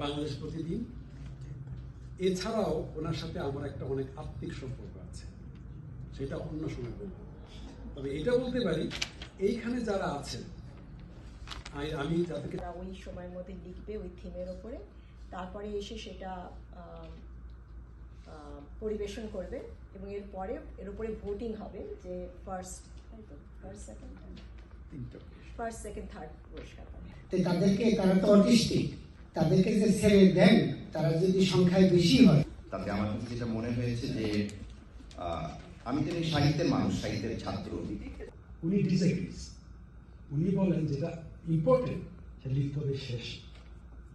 বাংলাদেশ প্রতিদিন। এছাড়াও ওনার সাথে আমার একটা অনেক আত্মিক সম্পর্ক আছে। সেটা অন্য সময় বলব। তবে এটা বলতে পারি এইখানে যারা আছেন আমি যাদেরকে ওই সময়ের মধ্যে লিখবে ওই থিমের ওপরে তারপরে এসে সেটা পরিবেশন করবে এবং এরপরে এর উপরে ভোটিং হবে যে first first second first second third পুরস্কার পাবে। তো তাদেরকে তারা তো অটিস্টিক তাদেরকে যে ছেড়ে দেন তারা যদি সংখ্যায় বেশি হয়। তাতে আমার কাছে যেটা মনে হয়েছে যে আমি তো সাহিত্যের মানুষ সাহিত্যের ছাত্র। উনি ডিসএগ্রিজ উনি বলেন যেটা ইম্পর্টেন্ট সে লিখতে হবে শেষ।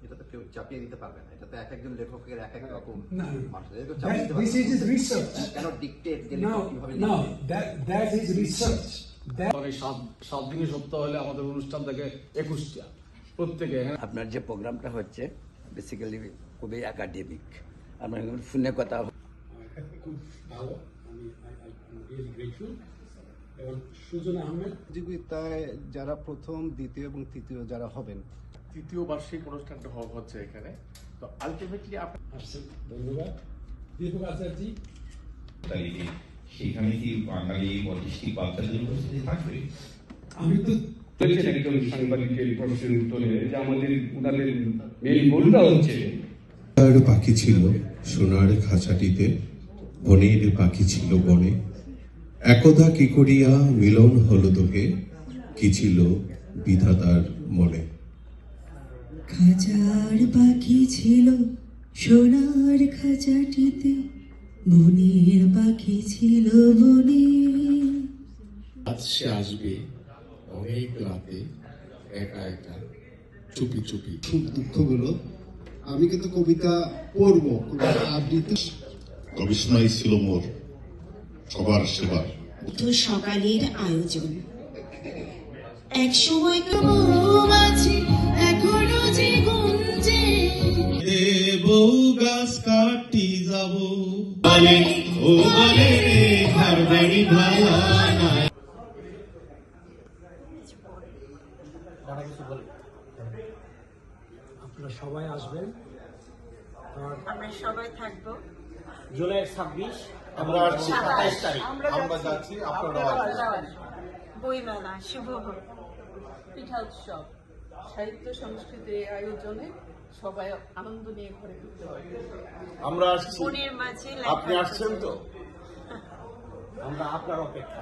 এটা তো কেউ চাপিয়ে দিতে পারবে না। এটা তো এক একজন লেখকের এক এক রকম. কেন ডিকটেট যে লেখক কীভাবে লিখবে? সাত দিনে সপ্তাহ হলে আমাদের অনুষ্ঠান থাকে একুশটা। প্রত্যেকে হ্যাঁ। আপনার যে প্রোগ্রামটা হচ্ছে বেসিক্যালি খুবই একাডেমিক আপনার ফোনে কথা খুব ভালো। এবং সুজন আহমেদ। প্রতিযোগিতায় যারা প্রথম দ্বিতীয় এবং তৃতীয় যারা হবেন তৃতীয় বার্ষিক অনুষ্ঠানটা হচ্ছে এখানে। তো আলটিমেটলি আসছেন ধন্যবাদ। দীপক তালিকে সেখানে কি বাঙালি অটিস্টিক বাচ্চাদের উপস্থিতি থাকবে? আমি তো বলেছেন একজন সাংবাদিকের প্রশ্নের উত্তরে যে আমাদের মেন গোলটা হচ্ছে। সোনার পাখি ছিল সোনার খাঁচাটিতে বনের পাখি ছিল বনে। একদা কি করিয়া মিলন হলো তোকে কি ছিল বিধাতার মনে? খাঁচার পাখি ছিল সোনার খাঁচাটিতে মনের পাখি ছিল মনে আজ সে আসবে। অনেক রাতে একা একা চুপি চুপি খুব দুঃখগুলো আমি কিন্তু কবিতা পড়ব আবৃত্তি। গবেষণাই ছিল মোর সবার সেবার তো সকালের আয়োজন। এক সময় আছে এখনও যে গুঞ্জে বউ গাছ কাটি যাব। বলে ও বলে ঘর বাড়ি ভালা আপনারা সবাই আসবেন। আমরা সবাই থাকব। জুলাই ছাব্বিশ আমরা আসছি সাতাইশ তারিখ। আমরা যাচ্ছি। আপনারা বইমেলা শুভ পিঠা উৎসব সাহিত্য সংস্কৃতির এই আয়োজনে সবাই আনন্দ নিয়ে ঘরে ফিরতে পারবে আমরা আসছি। মাঝে আপনি আসছেন তো? আমরা আপনার অপেক্ষা